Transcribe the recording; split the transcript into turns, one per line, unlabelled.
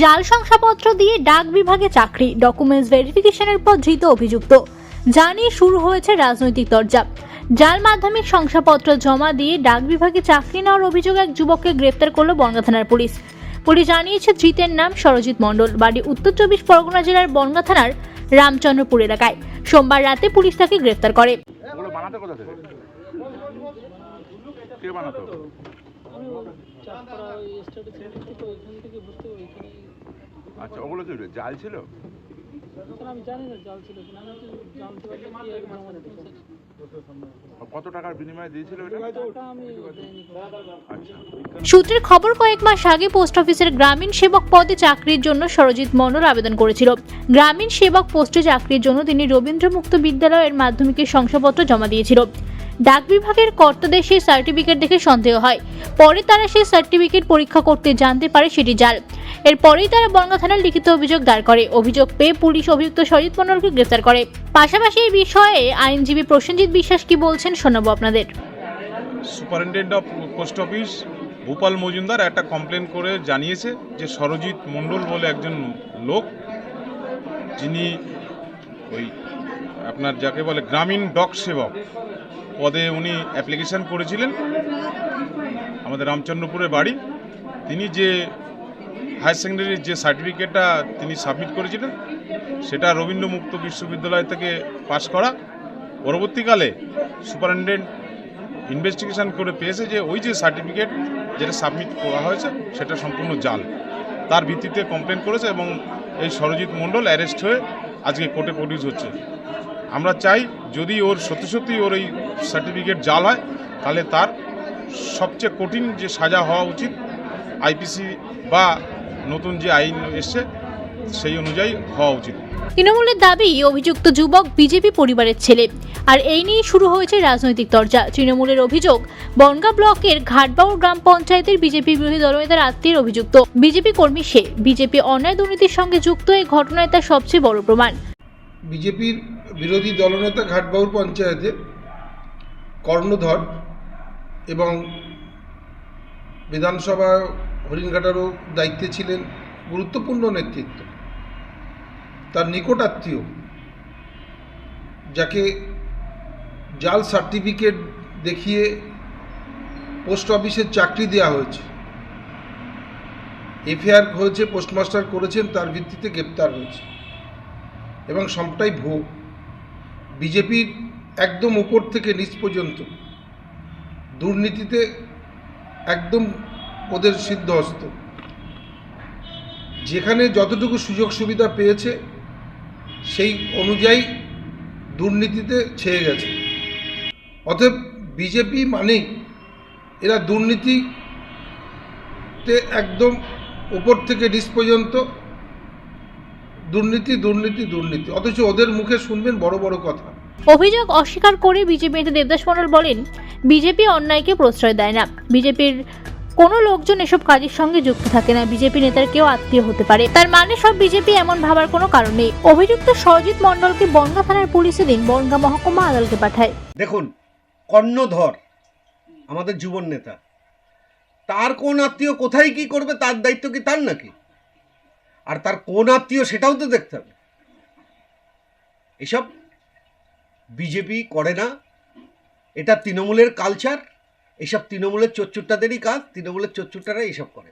জাল শংসাপত্র দিয়ে ডাক বিভাগে চাকরি ডকুমেন্টস ভেরিফিকেশনের পর ধৃত অভিযুক্ত। যা নিয়ে শুরু হয়েছে রাজনৈতিক দরজা। জাল মাধ্যমিক শংসাপত্র জমা দিয়ে ডাক বিভাগে চাকরি নেওয়ার অভিযোগে এক যুবককে গ্রেফতার করল বনগা থানার পুলিশ। পুলিশ জানিয়েছে ধৃতের নাম সরজিৎ মণ্ডল বাড়ি উত্তর চব্বিশ পরগনা জেলার বনগা থানার রামচন্দ্রপুর এলাকায়। সোমবার রাতে পুলিশ তাকে গ্রেফতার করে।
কে বানাতো? আচ্ছা ওগুলো কি জাল ছিল?
আমি জানি না জাল ছিল কিনা। আমি জানতে পারলে কি এক জমা দিতাম স্যার
কত টাকার বিনিময়ে দিয়েছিল এটা?
টাকা আমি দেয়নি কোনো।
সূত্রের খবর কয়েক মাস আগে পোস্ট অফিসের গ্রামীণ সেবক পদে চাকরির জন্য সরজিৎ মণ্ডল আবেদন করেছিল। গ্রামীণ সেবক পোস্টে চাকরির জন্য তিনি রবীন্দ্র মুক্ত বিদ্যালয়ের মাধ্যমিকের শংসাপত্র জমা দিয়েছিল। ডাক বিভাগের কর্তাদের সেই সার্টিফিকেট দেখে সন্দেহ হয়। পরে তারা সেই সার্টিফিকেট পরীক্ষা করতে জানতে পারে সেটি জাল। এরপরেই তারা বনগা থানার লিখিত অভিযোগ দায়ের করে। অভিযোগ পেয়ে পুলিশ অভিযুক্ত সজিত মণ্ডলকে গ্রেফতার করে। পাশাপাশি এই বিষয়ে আইনজীবী প্রসেনজিৎ বিশ্বাস কি বলছেন শোনাবো আপনাদের।
Superintendent of post office Bhupal Majumdar একটা কমপ্লেন করে জানিয়েছে যে সরজিৎ মণ্ডল বলে একজন লোক, যিনি ওই আপনার যাকে বলে গ্রামীণ ডক সেবক। পদে উনি অ্যাপ্লিকেশন করেছিলেন, আমাদের রামচন্দ্রপুরের বাড়ি। তিনি যে হায়ার সেকেন্ডারির যে সার্টিফিকেটটা তিনি সাবমিট করেছিলেন, সেটা রবীন্দ্র মুক্ত বিশ্ববিদ্যালয় থেকে পাশ করা। পরবর্তীকালে সুপারিনটেন্ডেন্ট ইনভেস্টিগেশন করে পেয়েছে যে ওই যে সার্টিফিকেট যেটা সাবমিট করা হয়েছে, সেটা সম্পূর্ণ জাল। তার ভিত্তিতে কমপ্লেন করেছে এবং এই সরজিৎ মণ্ডল অ্যারেস্ট হয়ে আজকে কোর্টে প্রডিউস হচ্ছে। আমরা চাই যদি ওর সত্যি সত্যি ওর এই সার্টিফিকেট জাল হয়, তাহলে তার সবচেয়ে কঠিন যে সাজা হওয়া উচিত, আইপিসি বা নতুন যে আইন এসছে, সেই অনুযায়ী হওয়া উচিত।
তৃণমূলের দাবি, অভিযুক্ত যুবক বিজেপি পরিবারের ছেলে। আর এই নিয়ে শুরু হয়েছে রাজনৈতিক চর্চা তৃণমূলের অভিযোগ, বনগা ব্লকের ঘাটবাউর গ্রাম পঞ্চায়েতের বিজেপি বিরোধী দলনেতার আত্মীয় অভিযুক্ত। বিজেপি কর্মী সে। বিজেপি অন্যায় দুর্নীতির সঙ্গে যুক্ত, এই ঘটনায় তার সবচেয়ে বড় প্রমাণ।
বিজেপির বিরোধী দলনেতা ঘাটবাউর পঞ্চায়েতে কর্ণধর এবং বিধানসভা হরিণঘাটারও দায়িত্বে ছিলেন গুরুত্বপূর্ণ নেতৃত্ব। তার নিকট আত্মীয়, যাকে জাল সার্টিফিকেট দেখিয়ে পোস্ট অফিসের চাকরি দেওয়া হয়েছে। এফআইআর হয়েছে, পোস্টমাস্টার করেছেন, তার ভিত্তিতে গ্রেপ্তার হয়েছে। এবং সবটাই ভুয়ো বিজেপির একদম উপর থেকে নিচ পর্যন্ত। দুর্নীতিতে একদম ওদের সিদ্ধ সিদ্ধহস্ত যেখানে যতটুকু সুযোগ সুবিধা পেয়েছে, সেই অনুযায়ী দুর্নীতিতে ছেয়ে গেছে। অতএব বিজেপি মানেই এরা দুর্নীতিতে একদম উপর থেকে নিচ পর্যন্ত। দুর্নীতি দুর্নীতি দুর্নীতি। অথচ ওদের মুখে শুনবেন বড় বড় কথা।
অভিযোগ অস্বীকার করে বিজেপি নেতা দেবদাস মণ্ডল বলেন বিজেপি অন্যায়কে প্রশ্রয় দেয় না। বিজেপির কোনো লোকজন এসব কাজের সঙ্গে যুক্ত থাকে না। বিজেপি নেতার কেউ আত্মীয় হতে পারে। তার মানে সব বিজেপি এমন ভাবার কোনো কারণ নেই। অভিযুক্ত সরজিৎ মণ্ডলকে বনগা থানার পুলিশে দিন। বনগা মহকুমা আদালতে পাঠায়।
দেখুন কর্ণধর আমাদের যুবন নেতা তার কোন আত্মীয় কোথায় কি করবে তার দায়িত্ব কি তার নাকি? আর তার কোন আত্মীয় সেটাও তো দেখতে হবে। এসব বিজেপি করে না। এটা তৃণমূলের কালচার এসব তৃণমূলের চোরচুট্টাদেরই কাজ, তৃণমূলের চচ্চুট্টারা এসব করে।